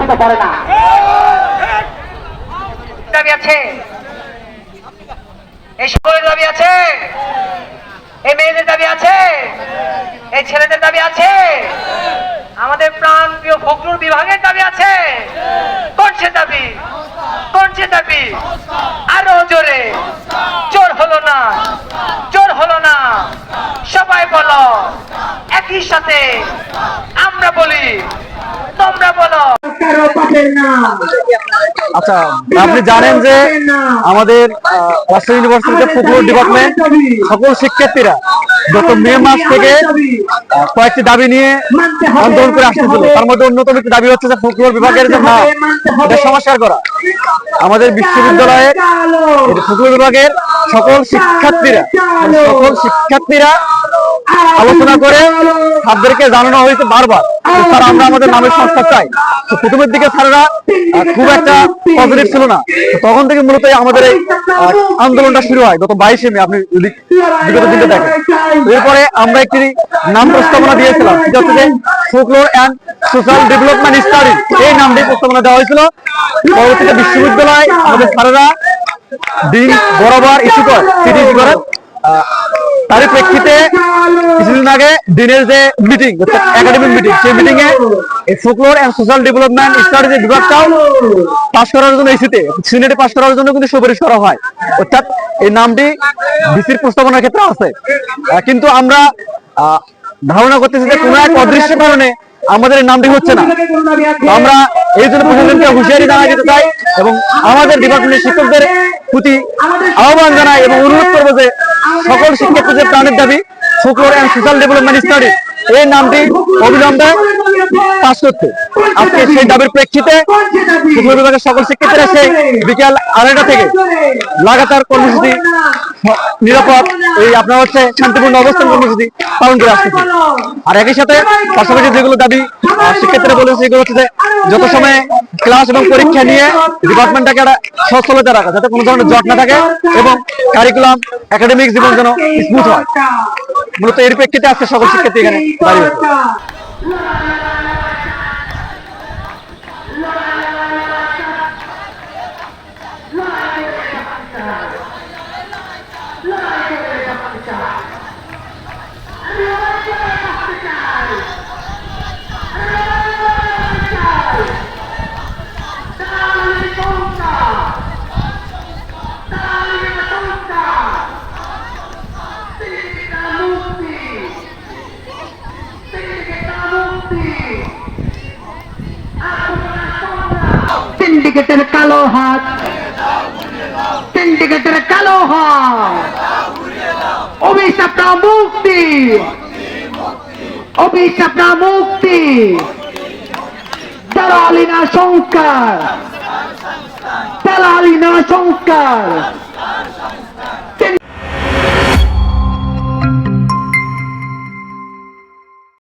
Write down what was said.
দিতে পারে না। দাবি আছে? এই সকলের দাবি আছে? এই মেয়েদের দাবি আছে? এই ছেলেদের দাবি আছে? আমাদের প্রাণ প্রিয় ফখরুল বিভাগের দাবি আছে? কোন সে দাবি? কোন সে দাবি? আরও জোরে। জোর হলো না। জোর হলো না। সবাই বলো। একই সাথে। আমরা বলি তোমরা বলো। আচ্ছা আপনি জানেন যে আমাদের রাজশাহী ইউনিভার্সিটিতে ফুটবল ডিপার্টমেন্ট সকল শিক্ষার্থীরা গত মে মাস থেকে কয়েকটি দাবি নিয়ে আন্দোলন করে আসতেছিল। তার মধ্যে অন্যতম একটি দাবি হচ্ছে যে ফুটবল বিভাগের যে নাম এটা সংস্কার করা। আমাদের বিশ্ববিদ্যালয়ের ফুটবল বিভাগের সকল শিক্ষার্থীরা সকল শিক্ষার্থীরা আলোচনা করে স্যারদেরকে জানানো হয়েছে বারবার। স্যার, আমরা আমাদের নামের সংস্থা চাই। তো প্রথমের দিকে স্যাররা খুব একটা পজিটিভ ছিল না। তখন থেকে মূলত আমাদের এই আন্দোলনটা শুরু হয়, গত বাইশে মে, আপনি যদি বিগত দিনটা দেখেন। এরপরে আমরা একটি নাম প্রস্তাবনা দিয়েছিলাম, সেটা হচ্ছে যে folklore and social development study এই নামটি প্রস্তাবনা দেওয়া হয়েছিল। পরবর্তীতে বিশ্ববিদ্যালয় আমাদের স্যারেরা দিন বরাবর ইস্যু করে ইস্যু করেন তারই প্রেক্ষিতে কিছুদিন আগে দিনের যে মিটিং একাডেমিক মিটিং সেই meeting A folklore and social development study যে বিভাগটাও পাস করার জন্য ইস্যুতে সিনেটে পাস করার জন্য কিন্তু সুপারিশ করা হয়। অর্থাৎ এই নামটি বিসির প্রস্তাবনার ক্ষেত্রে আছে। কিন্তু আমরা ধারণা করতেছি যে কোনো এক অদৃশ্য কারণে আমাদের এই নামটি হচ্ছে না। আমরা এই জন্য প্রশাসনকে হুঁশিয়ারি জানাই, দিতে চাই এবং আমাদের ডিপার্টমেন্টের শিক্ষকদের প্রতি আহ্বান জানাই এবং অনুরোধ করব যে সকল শিক্ষার্থীদের প্রাণের দাবি folklore and social development study এই নামটি অবিলম্বে পাশ করতে। আজকে সেই দাবির প্রেক্ষিতে বিভাগের সকল শিক্ষার্থীরা সেই বিকাল আড়াইটা থেকে। লাগাতার কর্মসূচি নিরাপদ। এই আপনার হচ্ছে শান্তিপূর্ণ অবস্থান কর্মসূচি পালন করে আসতেছে। আর একই সাথে পাশাপাশি যেগুলো দাবি শিক্ষার্থীরা বলেছে সেগুলো হচ্ছে যে যত সময় ক্লাস এবং পরীক্ষা নিয়ে ডিপার্টমেন্টটাকে একটা সচ্ছলতা রাখা যাতে কোনো ধরনের জট না থাকে এবং কারিকুলাম একাডেমিক জীবন যেন স্মুথ হয়। মূলত এর প্রেক্ষিতে আজকে সকল শিক্ষার্থী এখানে দাঁড়িয়ে সিন্ডিকেটের কালো হাত। সিন্ডিকেটের কালো হাত। অভিশাপ মুক্তি। অভিশাপ মুক্তি। দালালি না সংস্কার। দালালি